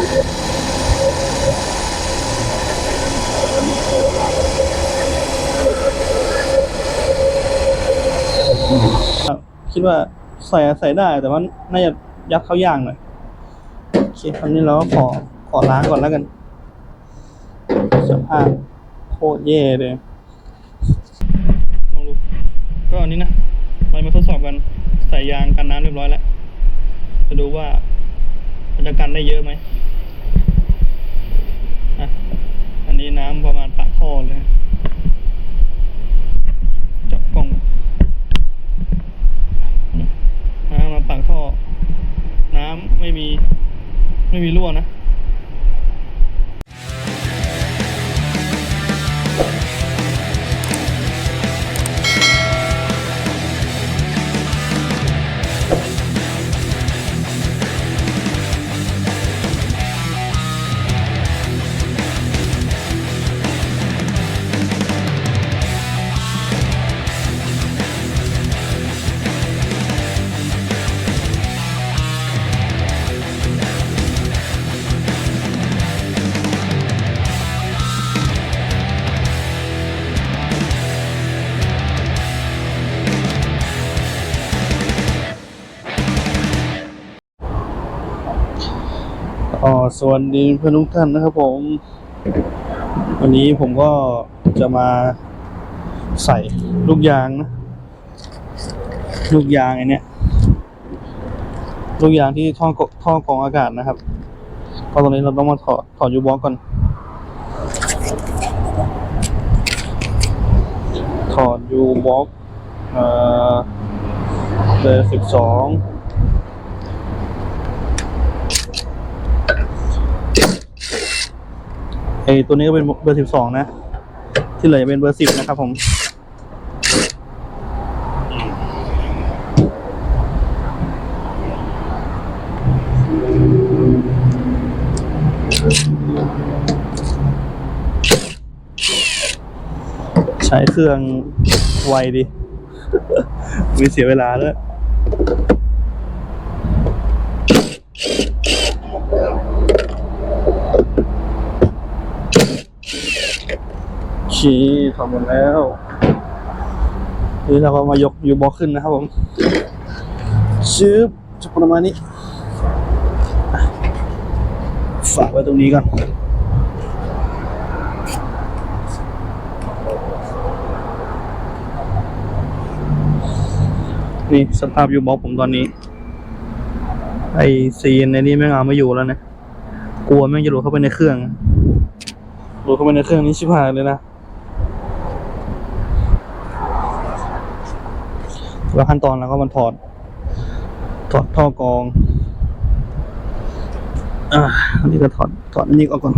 คิดว่าใส่ใส่ได้แต่ว่าน่าจะยัดเข้ายางหน่อยโอเคคราวนี้เราก็ขอขอล้างก่อนแล้วกันสภาพโคตรแย่เลยลองดูก็อันนี้นะเรามาทดสอบกันใส่ยางกันน้ำเรียบร้อยแล้ว จะดูว่ามันจะกันได้เยอะไหมอะอั นี้น้ำประมาณปากท่อเลยจับกล้องน้ำมาปากท่อ น้ำไม่มี ไม่มีรั่วนะ สวัสดีเพื่อนทุกท่านนะครับผม วันนี้ผมก็จะมาใส่ลูกยางนะ ลูกยางไอเนี้ยลูกยางที่ท่อท่อกรองอากาศนะครับ ก็ตอนนี้เราต้องมาถอดถอดยูบล็อกก่อน ถอดยูบล็อกเอ่อเบอร์สิบสอง ไอ ตัวนี้ก็เป็นเบอร์สิบสองนะ ที่เหลือจะเป็นเบอร์สิบนะครับผมใช้เครื่องไวดิม่เสียเวลาด้วย ชี้ทำหมดแล้ว นี่เราก็มายกยูบล็อกขึ้นนะครับผมชืบจะประมาณนี้อะฝากไว้ตรงนี้ก่อนนี่สภาพยูบล็อกผมตอนนี้ ไอซีนในนี้แม่งเอาไม่อยู่แล้วนะ กลัวแม่งจะหลุดเข้าไปในเครื่องหลุดเข้าไปในเครื่องนี้ชิบหายเลยนะ แล้วขั้นตอนเราก็มันถอด ถอดท่อกรอง อ่าอันนี้ก็ถอด ถอดอันนี้ออกก่อน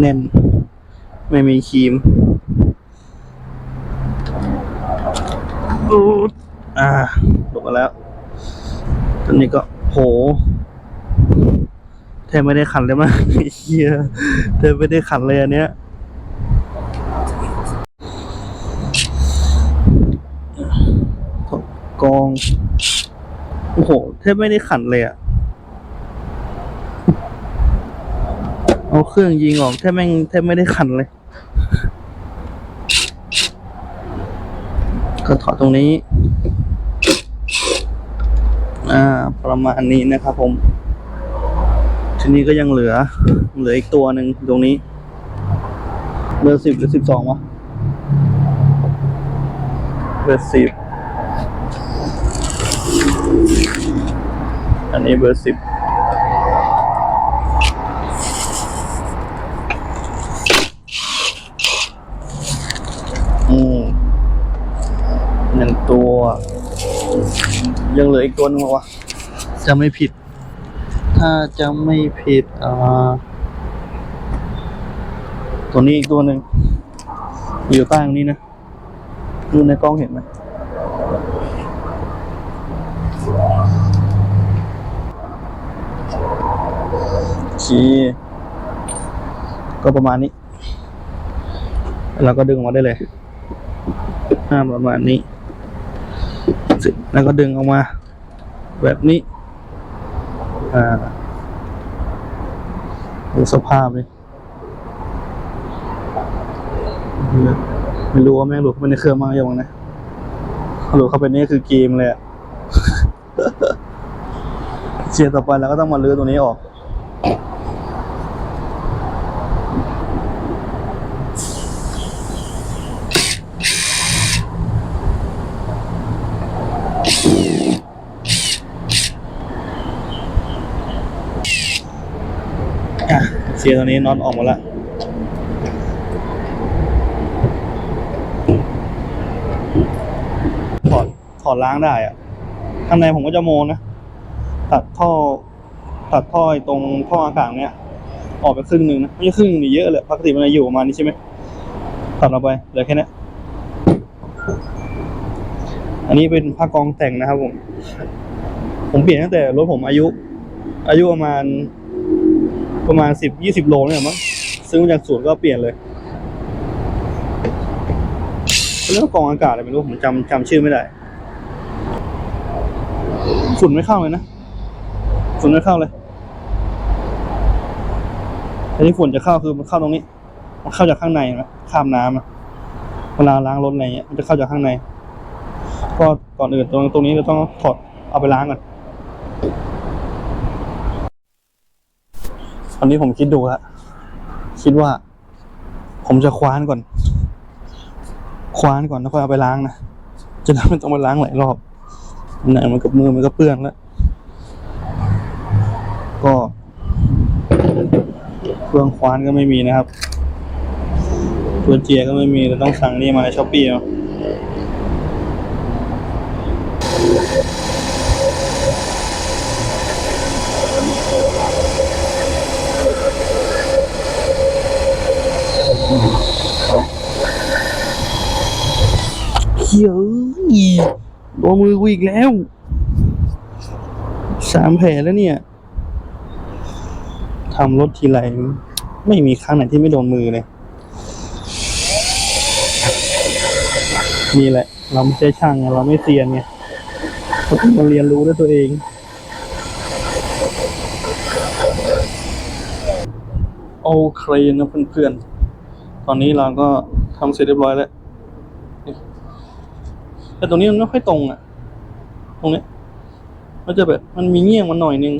แน่น ไม่มีครีมอูดอ่าลงมาแล้ว ตอนนี้ก็โห แทบไม่ได้ขันเลยมั้งเฮียแทบไม่ได้ขันเลยอันเนี้ยกอง โอ้โหแทบไม่ได้ขันเลยอะเอาเครื่องยิงออกแทบแม่งแทบไม่ได้ขันเลย ก็ถอดตรงนี้ อ่า ประมาณนี้นะครับผม ทีนี้ก็ยังเหลือ เหลืออีกตัวหนึ่งตรงนี้เบอร์สิบหรือสิบสองวะเบอร์สิบอันนี้เบอร์สิบอืมหนึ่งตัว ยังเหลืออีกตัวหนึงวะจะไม่ผิด ถ้าจะไม่ผิดอ่าตัวนี้อีกตัวหนึ่งอยู่ใต้ตรงนี้นะดูในกล้องเห็นไหมชี้ก็ประมาณนี้แล้วก็ดึงออกมาได้เลยอ่าประมาณนี้ แล้วก็ดึงออกมา แบบนี้ อ่าดูสภาพเลยไม่รู้ว่าแม่งหลุดเข้าไปในเครื่องมากยังไงนะหลุดเข้าไปนี่คือเกมเลยอะเชียร์ต่อไปแล้วก็ต้องมาลื้อตัวนี้ออก อะเชียร์ ตัวนี้น็อตออกหมาแล้วถอดถอดล้างได้อะข้างในผมก็จะโมนะ ตัดท่อ ตัดท่อไอ้ตรงท่ออากาศเนี้ย ออกไปครึ่งหนึ่งนะไม่ใช่ครึ่งนี่เยอะเลยปกติมันจะอยู่ประมาณนี้ใช่ไหมตัดออกไปเหลือแค่นี้อันนี้เป็นผ้ากองแต่งนะครับผม ผมเปลี่ยนตั้งแต่รถผมอายุ อายุประมาณ ประมาณสิบยี่สิบโลเนี่ยมั้งซื้อมาจากศูนย์ก็เปลี่ยนเลยเรื่องกองอากาศอะไรไม่รู้ผมจำจำชื่อไม่ได้ ฝุ่นไม่เข้าเลยนะ ฝุ่นไม่เข้าเลยอันนี้ฝุ่นจะเข้าคือมันเข้าตรงนี้ มันเข้าจากข้างในนะข้ามน้ำอะเวลาล้างรถอะไรเงี้ยมันจะเข้าจากข้างใน ก็ก่อนอื่นตรงตรงนี้เราต้องถอดเอาไปล้างก่อน ต อนนี้ผมคิดดูฮะคิดว่า ผมจะคว้านก่อน คว้านก่อนแล้วค่อยเอาไปล้างนะจะได้ไม่ต้องไปล้างหลายรอบไหนมันกับมือมันก็เปื้อนแล้ว ก็เครื่องคว้านก็ไม่มีนะครับตัวเจียก็ไม่มีแต่ต้องสั่งนี่มาในช้อปปี้เนาะ เฮ้ยโดนมือกูอีกแล้ว สามแผลแล้วเนี่ยทำรถทีไรไม่มีครั้งไหนที่ไม่โดนมือเลย นี่แหละ เราไม่ใช่ช่างไงเราไม่เซียนไงเราต้องมาเรียนรู้ด้วยตัวเองโอเคนะเพื่อนๆ ตอนนี้เราก็ทำเสร็จเรียบร้อยแล้ว แต่ตรงนี้มันไม่ค่อยตรงอะ ตรงเนี้ย มันจะแบบ มันมีเงี้ยงมันหน่อยนึง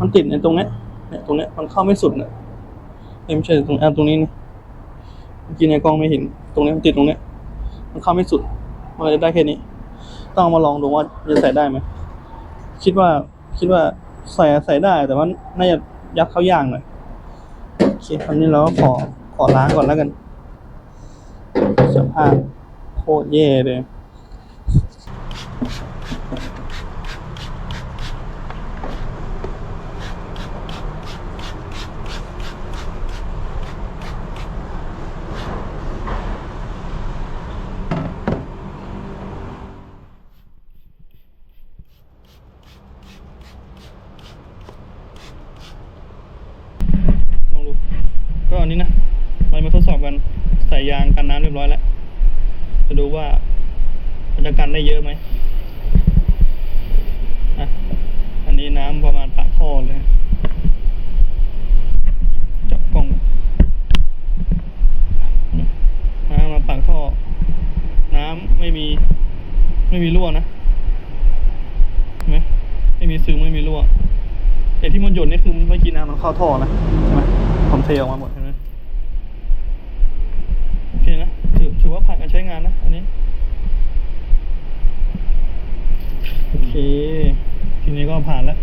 มันติดในตรงเนี้ยเนี่ยตรงเนี้ยมันเข้าไม่สุดเนี่ยไม่ใช่ตรงอะตรงนี้นี่เมื่อกี้ในกล้องไม่เห็น ตรงนี้มันติดตรงเนี้ย มันเข้าไม่สุด มันเลยได้แค่นี้ ต้องมาลองดูว่าจะใส่ได้ไหมคิดว่าคิดว่าใส่ใส่ได้ แต่ว่าน่าจะยัดเข้ายางหน่อยโอเคตอนนี้เราก็ขอขอล้างก่อนแล้วกันสภาพโคตรแย่เลย ลองดู ก็อันนี้นะเรามาทดสอบกัน ใส่ยางกันน้ำเรียบร้อยแล้ว จะดูว่ามันจะกันได้เยอะไหมอะ อันนี้น้ำประมาณปากท่อเลยนะจับกล้องน้ำมาปากท่อ น้ำไม่มี ไม่มีรั่วนะเห็นไหมไม่มีซึมไม่มีรั่ว แต่ ที่มันหยดนี่คือเมื่อกี้น้ำมันเข้าท่อนะใช่ไหมผมเทออกมาหมดใช่ไหมโอเคนะถือถือว่าผ่านการใช้งานนะ อันนี้ โอเค ทีนี้ก็ผ่านแล้ว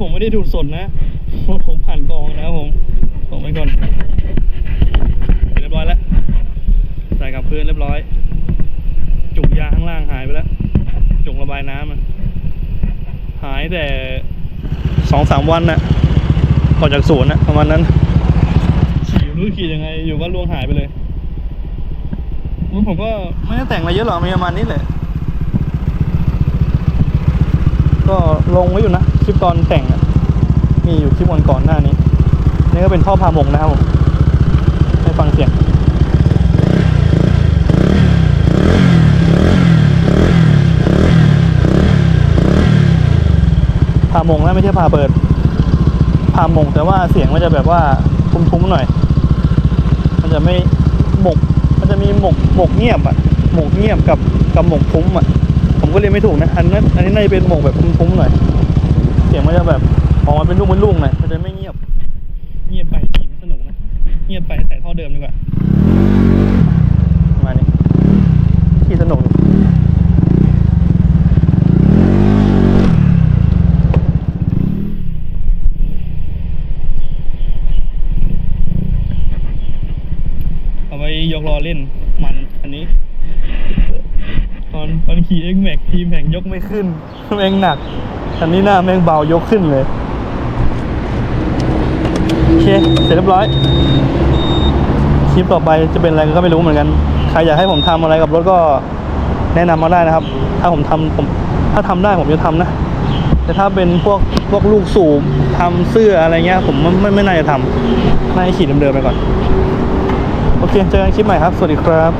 โผม ไม่ได้ดูดสดนะรถผมผ่านกองนะครับผมส่งไปก่อนเรียบร้อยแล้ว ใส่กับพื้นเรียบร้อย จุกยางข้างล่างหายไปแล้ว จุกระบายน้ำอะหายแต่สองสามวันน่ะก่อนจากศูนย์นะประมาณนั้น ขี่รู้ขี่ยังไง อยู่ก็ล่วงหายไปเลยรถผมก็ไม่ได้แต่งอะไรเยอะหรอกมีประมาณนี้แหละ ก็ลงไว้อยู่นะคลิปตอนแต่งอะ มีอยู่คลิปวันก่อนหน้านี้ นี่ก็เป็นท่อพามงนะครับผมให้ฟังเสียงพามงนะไม่ใช่พาเปิดพามงแต่ว่าเสียงมันจะแบบว่าทุ้มๆหน่อย มันจะไม่หมก มันจะมีหมกหมกเงียบอะหมกเงียบกับกับหมกทุ้มอะผมก็เรียนไม่ถูกนะ อันนั้นอันนี้น่าจะเป็นหมกแบบทุ้มๆหน่อย เสียงมันจะแบบ ออกมาเป็นลูกเป็นลูกหน่อยมันจะไม่เงียบ เงียบไปขี่ไม่สนุกนะ เงียบไปใส่ท่อเดิมดีกว่าประมาณนี้ขี่สนุกอยู่เอาไปยกล้อเล่นมันอันนี้ ตอนขี่เอ็กแม็กทีมแข่งยกไม่ขึ้น แม่งหนักอันนี้หน้าแม่งเบายกขึ้นเลย โอเค เสร็จเรียบร้อย คลิปต่อไปจะเป็นอะไรก็ไม่รู้เหมือนกัน ใครอยากให้ผมทำอะไรกับรถก็แนะนำมาได้นะครับ ถ้าผมทำผมถ้าทำได้ผมจะทำนะ แต่ถ้าเป็นพวกพวกลูกสูบทำเสื้ออะไรเงี้ย ผมไม่ไม่ไม่น่าจะทำน่าจะขี่เดิมๆไปก่อน โอเค เจอกันคลิปใหม่ครับ สวัสดีครับ